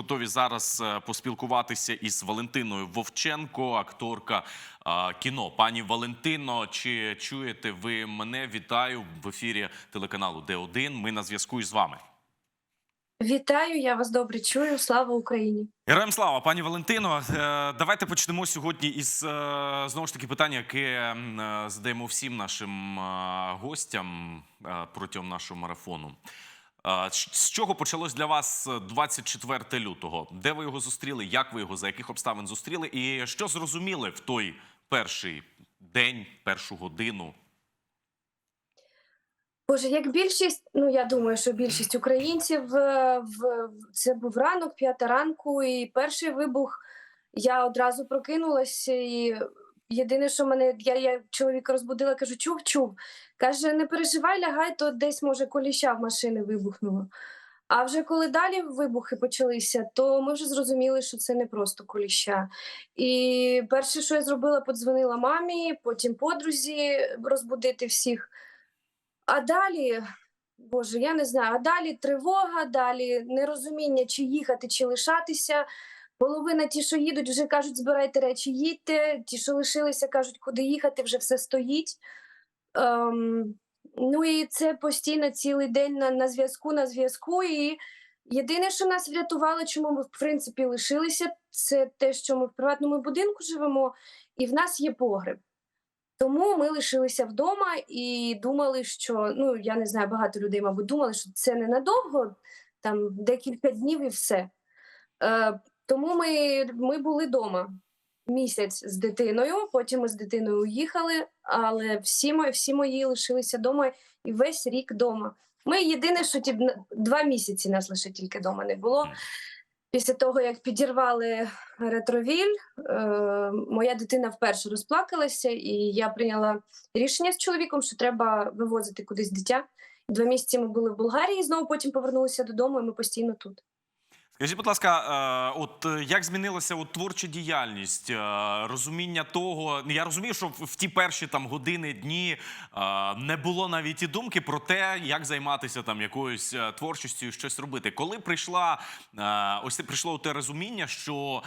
готові зараз е, поспілкуватися із Валентиною Вовченко, акторка е, кіно. Пані Валентино, чи чуєте ви мене? Вітаю в ефірі телеканалу Д1. Ми на зв'язку із вами. Вітаю, я вас добре чую. Слава Україні! Героям слава, пані Валентино. Е, Давайте почнемо сьогодні із знову ж таки питання, яке задаємо всім нашим гостям протягом нашого марафону. Е, З чого почалось для вас е, 24 лютого? Де ви його зустріли? Як ви його за яких обставин зустріли? І що зрозуміли в той перший день, першу годину? Боже, як більшість, ну я думаю, що більшість українців е, в- це був ранок, п'ята ранку, і перший вибух. Я одразу прокинулася, і єдине, що мене я, я чоловіка розбудила, кажу: чув, чув. Каже: не переживай, лягай, то десь може коліща в машини вибухнуло. А вже коли далі вибухи почалися, то ми вже зрозуміли, що це не просто коліща. І перше, що я зробила, подзвонила мамі, потім подрузі розбудити всіх. А далі, Боже, я не знаю, а далі тривога, далі нерозуміння, чи їхати, чи лишатися. Половина ті, що їдуть, вже кажуть, збирайте речі, їдьте. Ті, що лишилися, кажуть, куди їхати, вже все стоїть. Ем, ну і це постійно цілий день на, на зв'язку, на зв'язку. І єдине, що нас врятувало, чому ми в принципі лишилися, це те, що ми в приватному будинку живемо, і в нас є погреб. Тому ми лишилися вдома і думали, що ну я не знаю, багато людей, мабуть, думали, що це ненадовго, там декілька днів і все. Е, тому ми, ми були вдома місяць з дитиною, потім ми з дитиною уїхали, але всі мої, всі мої лишилися вдома і весь рік вдома. Ми єдине, що ті, два місяці нас лише тільки вдома не було. Після того, як підірвали ретровіль, е, моя дитина вперше розплакалася, і я прийняла рішення з чоловіком, що треба вивозити кудись дитя. Два місяці ми були в Болгарії, знову потім повернулися додому, і ми постійно тут. Скажіть, будь ласка, е, от як змінилася от творча діяльність, е, розуміння того? ну, Я розумію, що в, ті перші там години, дні е, не було навіть і думки про те, як займатися там якоюсь творчістю, щось робити. Коли прийшла ось прийшло те розуміння, що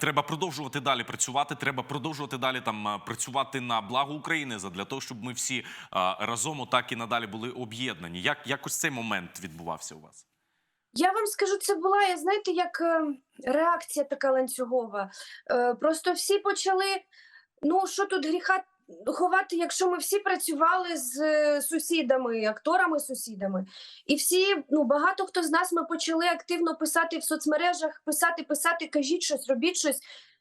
треба продовжувати далі працювати, треба продовжувати далі там працювати на благо України для того, щоб ми всі разом отак і надалі були об'єднані. Як якось цей момент відбувався у вас? Я вам скажу, це була, я знаєте, як е, реакція така ланцюгова. Е, просто всі почали. Ну, що тут гріха ховати, якщо ми всі працювали з е, сусідами, акторами, сусідами. І всі, ну багато хто з нас ми почали активно писати в соцмережах, писати, писати, кажіть щось, робіть щось,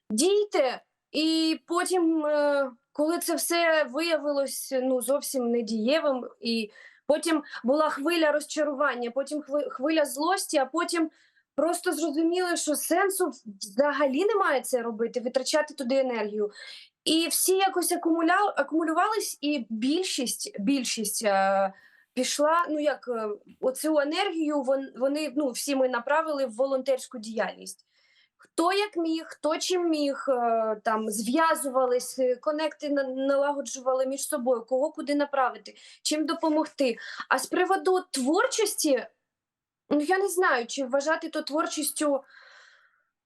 дійте. І потім, е, коли це все виявилось ну, зовсім недієвим, і потім була хвиля розчарування, потім хвиля злості, а потім просто зрозуміли, що сенсу взагалі немає це робити, витрачати туди енергію. І всі якось акумуля... акумулювались, і більшість, більшість е, пішла. Ну як е, оцю енергію вон, вони ну всі ми направили в волонтерську діяльність. Хто як міг, хто чим міг, е, там зв'язувались, е, конекти налагоджували між собою, кого куди направити, чим допомогти. А з приводу творчості, ну я не знаю, чи вважати то творчістю.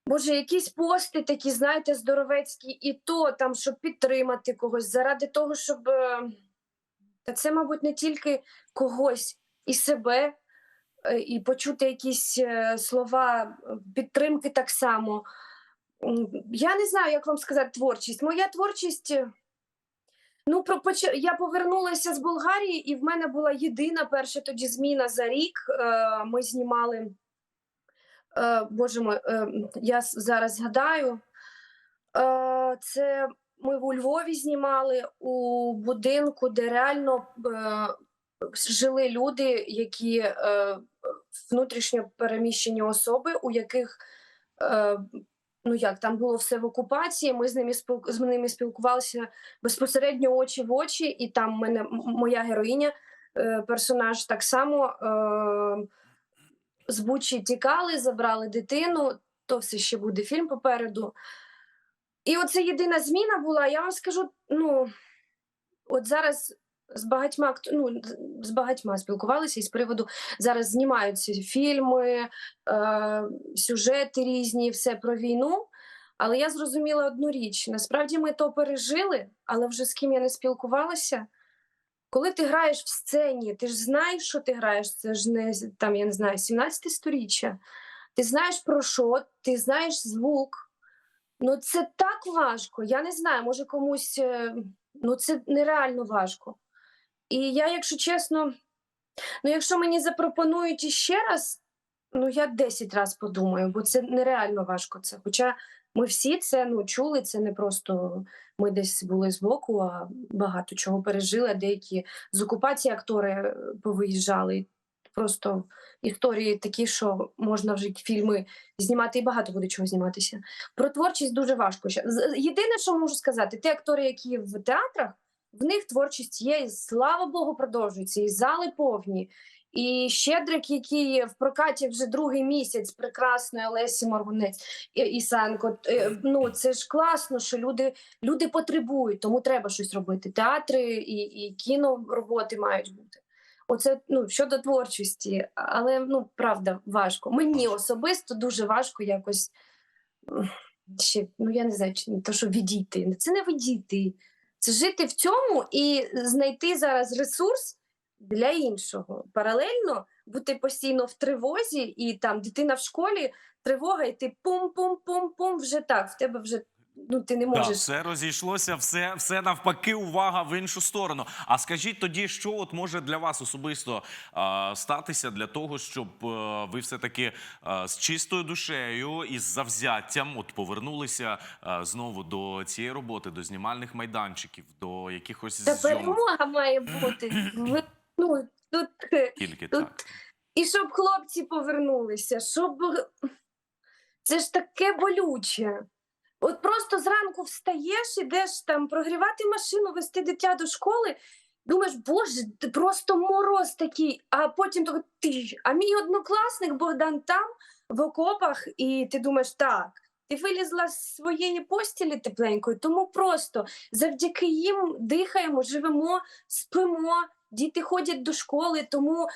Боже, якісь пости такі, знаєте, здоровецькі, і то там, щоб підтримати когось, заради того, щоб. е, Та це, мабуть, не тільки когось і себе, і почути якісь е, слова е, підтримки так само. Я не знаю, як вам сказати творчість. Моя творчість. е, Ну, про я повернулася з Болгарії, і в мене була єдина перша тоді зміна за рік. Е, Ми знімали. Е, Боже мой, е, я зараз згадаю. Е, Це ми у Львові знімали у будинку, де реально е, жили люди, які е, внутрішньо переміщені особи, у яких е, ну як там було все в окупації. Ми з ними з ними спілкувалися безпосередньо очі в очі, і там мене моя героїня, е, персонаж так само е, з Бучі тікали, забрали дитину. То все ще буде фільм попереду. І оце єдина зміна була. Я вам скажу: ну от зараз з багатьма ну, з- з багатьма спілкувалися із приводу зараз знімаються фільми, е, сюжети різні, все про війну. Але я зрозуміла одну річ: насправді ми то пережили, але вже з ким я не спілкувалася. Коли ти граєш в сцені, ти ж знаєш, що ти граєш. Це ж не там, я не знаю, 17 сторіччя. Ти знаєш про що, ти знаєш звук. Ну, це так важко. Я не знаю, може комусь е, ну це нереально важко. І я, якщо чесно, ну якщо мені запропонують іще раз, ну я 10 разів подумаю, бо це нереально важко. Це. Хоча ми всі це ну, чули, це не просто ми десь були збоку, а багато чого пережили. Деякі з окупації актори е, повиїжджали. Просто історії такі, що можна вже фільми знімати і багато буде чого зніматися. Про творчість дуже важко. Єдине, що можу сказати, ті актори, які в театрах, в них творчість є, і слава Богу, продовжується, і зали повні. І Щедрик, який в прокаті вже другий місяць, прекрасної Олесі Моргунець і Ісенко. Е, Ну це ж класно, що люди, люди потребують, тому треба щось робити. Театри і, і кіно роботи мають бути. Оце ну щодо творчості, але ну правда важко. Мені особисто дуже важко якось ще, ну я не знаю, чи не то, що відійти. Це не відійти. Це жити в цьому і знайти зараз ресурс для іншого. Паралельно бути постійно в тривозі, і там дитина в школі, тривога, і ти пум-пум-пум-пум, вже так. В тебе вже ну ти не можеш. все розійшлося, все, все навпаки, увага в іншу сторону. А скажіть тоді, що от може для вас особисто а, статися для того, щоб е, ви все таки з чистою душею і з завзяттям от повернулися е, знову до цієї роботи, до знімальних майданчиків, до якихось Та зйомок перемога має бути. Ви- Ну, тут е, тільки тут так. І щоб хлопці повернулися, щоб це ж таке болюче. От просто зранку встаєш, ідеш там прогрівати машину, вести дитя до школи. Думаєш, боже, просто мороз такий, а потім то ти. А мій однокласник Богдан там в окопах, і ти думаєш, так, ти вилізла з своєї постілі тепленької, тому просто завдяки їм дихаємо, живемо, спимо, діти ходять до школи, тому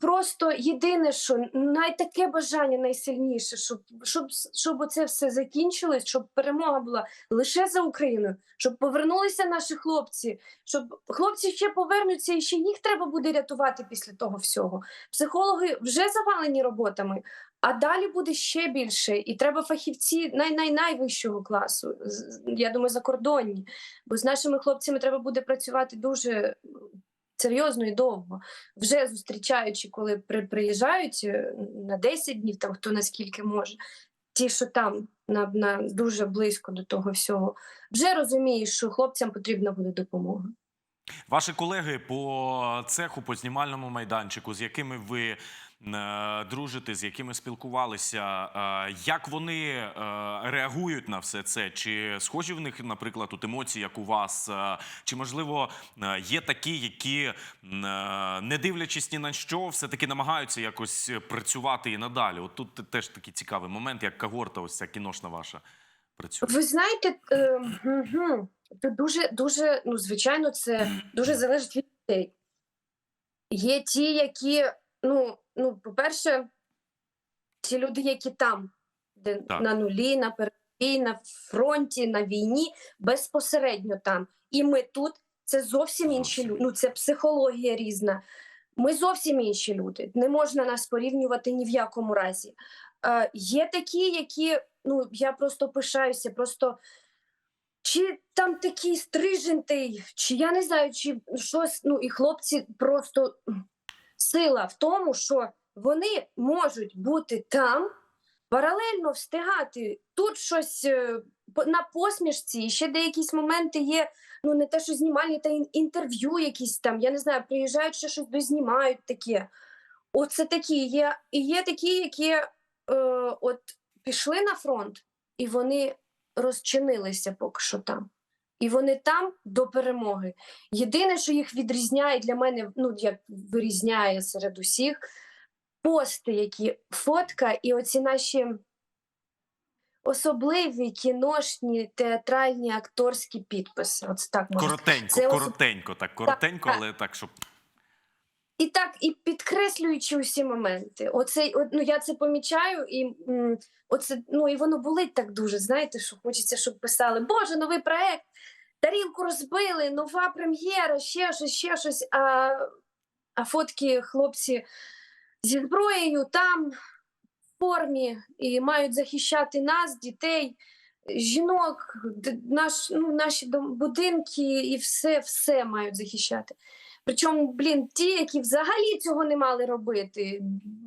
просто єдине, що найтаке бажання найсильніше, щоб, щоб, щоб це все закінчилось, щоб перемога була лише за Україною, щоб повернулися наші хлопці, щоб хлопці ще повернуться, і ще їх треба буде рятувати після того всього. Психологи вже завалені роботами. А далі буде ще більше, і треба фахівці най-най-найвищого класу. Я думаю, закордонні. Бо з нашими хлопцями треба буде працювати дуже серйозно і довго. Вже зустрічаючи, коли при, приїжджають е, на 10 днів, там хто наскільки може, ті, що там на, на дуже близько до того всього, вже розумієш, що хлопцям потрібна буде допомога. Ваші колеги по цеху, по знімальному майданчику, з якими ви дружите, з якими спілкувалися, е, як вони е, реагують на все це? Чи схожі в них, наприклад, тут емоції, як у вас? Е, Чи можливо е, є такі, які, е, не дивлячись ні на що, все таки намагаються якось працювати і надалі? От тут теж такий цікавий момент, як когорта, ось ця кіношна ваша працює. Ви знаєте, е, це дуже, дуже, ну, звичайно, це дуже залежить від людей. Є ті, які, ну, ну, по-перше, ті люди, які там, де Так. на нулі, на передовій, на фронті, на війні, безпосередньо там. І ми тут це зовсім інші люди. Ну, це психологія різна. Ми зовсім інші люди. Не можна нас порівнювати ні в якому разі. Е, є такі, які, ну, я просто пишаюся, просто чи там такий стрижентий, чи я не знаю, чи щось. Ну і хлопці просто сила в тому, що вони можуть бути там, паралельно встигати тут щось е, на посмішці, і ще деякісь моменти є. Ну, не те, що знімальні, та інтерв'ю якісь там, я не знаю, приїжджають, ще щось дознімають таке. Оце такі є. І є такі, які е, от пішли на фронт, і вони розчинилися поки що там. І вони там до перемоги. Єдине, що їх відрізняє для мене, ну як вирізняє серед усіх, пости, які фотка, і оці наші особливі кіношні, театральні, акторські підписи. От так можна. Коротенько, Це коротенько, так, коротенько, так. але так, щоб І так, і підкреслюючи усі моменти. Оце, ну, я це помічаю, і оце, ну, і воно болить так дуже. Знаєте, що хочеться, щоб писали: Боже, новий проект, тарілку розбили, нова прем'єра, ще щось, ще щось. А, а фотки хлопці зі зброєю там в формі і мають захищати нас, дітей, жінок, наш, ну, наші будинки і все, все мають захищати. Причому, блін, ті, які взагалі цього не мали робити: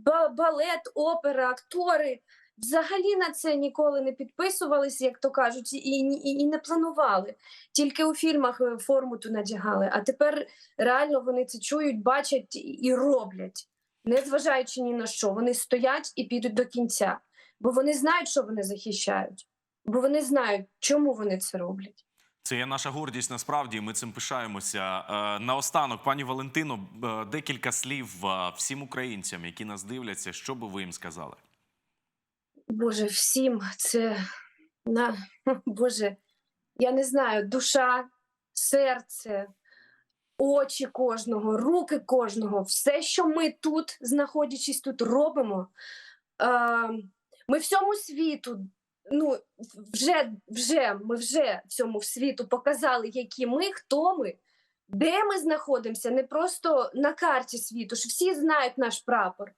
ба- балет, опера, актори взагалі на це ніколи не підписувалися, як то кажуть, і, і, і не планували. Тільки у фільмах е, форму ту надягали. А тепер реально вони це чують, бачать і- роблять, незважаючи ні на що. Вони стоять і підуть до кінця, бо вони знають, що вони захищають, бо вони знають, чому вони це роблять. Це є наша гордість насправді. Ми цим пишаємося. Е, наостанок, пані Валентино, е, декілька слів е, всім українцям, які нас дивляться. Що би ви їм сказали? Боже, всім це на Боже, я не знаю, душа, серце, очі кожного, руки кожного, все, що ми тут, знаходячись тут, робимо. Е, ми всьому світу, ну, вже, вже, ми вже всьому світу показали, які ми, хто ми, де ми знаходимося, не просто на карті світу, що всі знають наш прапор.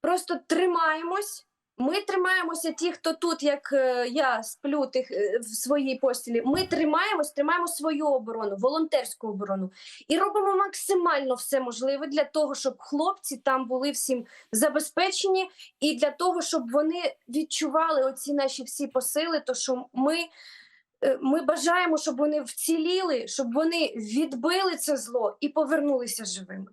Просто тримаємось. Ми тримаємося, ті, хто тут, як е, я сплю тих е, в своїй постілі. Ми тримаємось, тримаємо свою оборону, волонтерську оборону, і робимо максимально все можливе для того, щоб хлопці там були всім забезпечені, і для того, щоб вони відчували оці наші всі посили. То що ми, е, ми бажаємо, щоб вони вціліли, щоб вони відбили це зло і повернулися живими.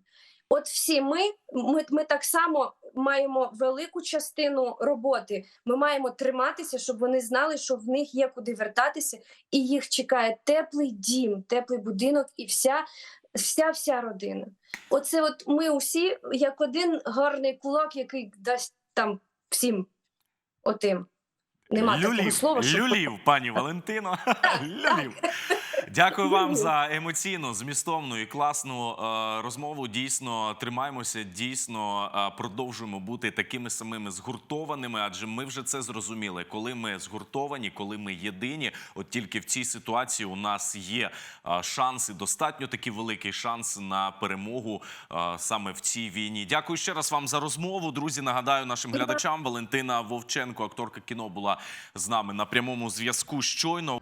От всі ми, ми, ми так само маємо велику частину роботи. Ми маємо триматися, щоб вони знали, що в них є куди вертатися, і їх чекає теплий дім, теплий будинок і вся, вся, вся родина. Оце от ми усі як один гарний кулак, який дасть там всім отим. Нема такого слова, що люлів, пані Валентино. люлів. Дякую вам за емоційну, змістовну і класну е, розмову. Дійсно, тримаємося, дійсно е, продовжуємо бути такими самими згуртованими, адже ми вже це зрозуміли. Коли ми згуртовані, коли ми єдині, от тільки в цій ситуації у нас є е, шанс і достатньо такий великий шанс на перемогу е, саме в цій війні. Дякую ще раз вам за розмову. Друзі, нагадаю нашим глядачам. Валентина Вовченко, акторка кіно, була з нами на прямому зв'язку щойно.